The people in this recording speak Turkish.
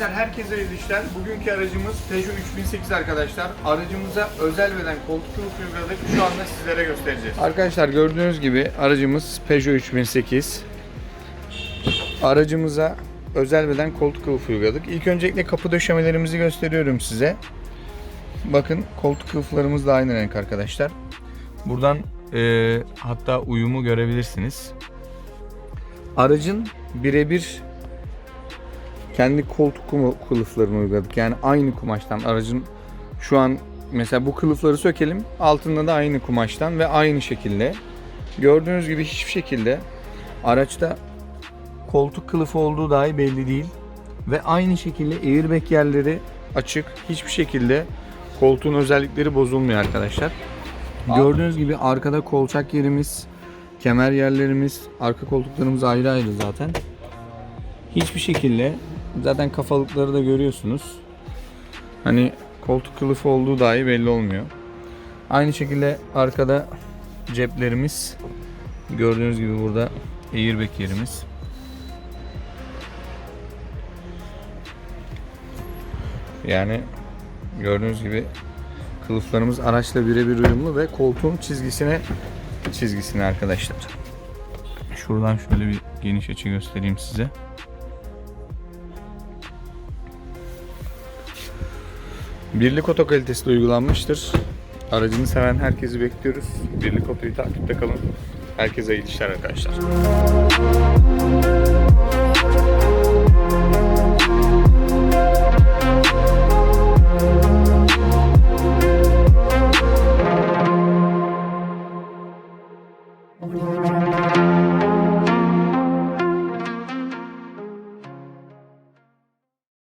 Arkadaşlar herkese hayırlı işler. Bugünkü aracımız Peugeot 3008 arkadaşlar. Aracımıza özel beden koltuk uyguladık. Şu anda sizlere göstereceğiz. Arkadaşlar gördüğünüz gibi aracımız Peugeot 3008. Aracımıza özel beden koltuk kılıfı uyguladık. İlk öncelikle kapı döşemelerimizi gösteriyorum size. Bakın koltuk kılıflarımız da aynı renk arkadaşlar. Buradan e, hatta uyumu görebilirsiniz. Aracın birebir kendi koltuk kılıflarını uyguladık. Yani aynı kumaştan aracın şu an mesela bu kılıfları sökelim. Altında da aynı kumaştan ve aynı şekilde. Gördüğünüz gibi hiçbir şekilde araçta koltuk kılıfı olduğu dahi belli değil. Ve aynı şekilde airbag yerleri açık. Hiçbir şekilde koltuğun özellikleri bozulmuyor arkadaşlar. Gördüğünüz gibi arkada kolçak yerimiz, kemer yerlerimiz, arka koltuklarımız ayrı ayrı zaten. Hiçbir şekilde zaten kafalıkları da görüyorsunuz. Hani koltuk kılıfı olduğu dahi belli olmuyor. Aynı şekilde arkada ceplerimiz gördüğünüz gibi burada airbag yerimiz. Yani gördüğünüz gibi kılıflarımız araçla birebir uyumlu ve koltuğun çizgisine çizgisine arkadaşlar. Şuradan şöyle bir geniş açı göstereyim size. Birlik oto kalitesi de uygulanmıştır. Aracını seven herkesi bekliyoruz. Birlik otoyu takipte kalın. Herkese iyi işler arkadaşlar. Audio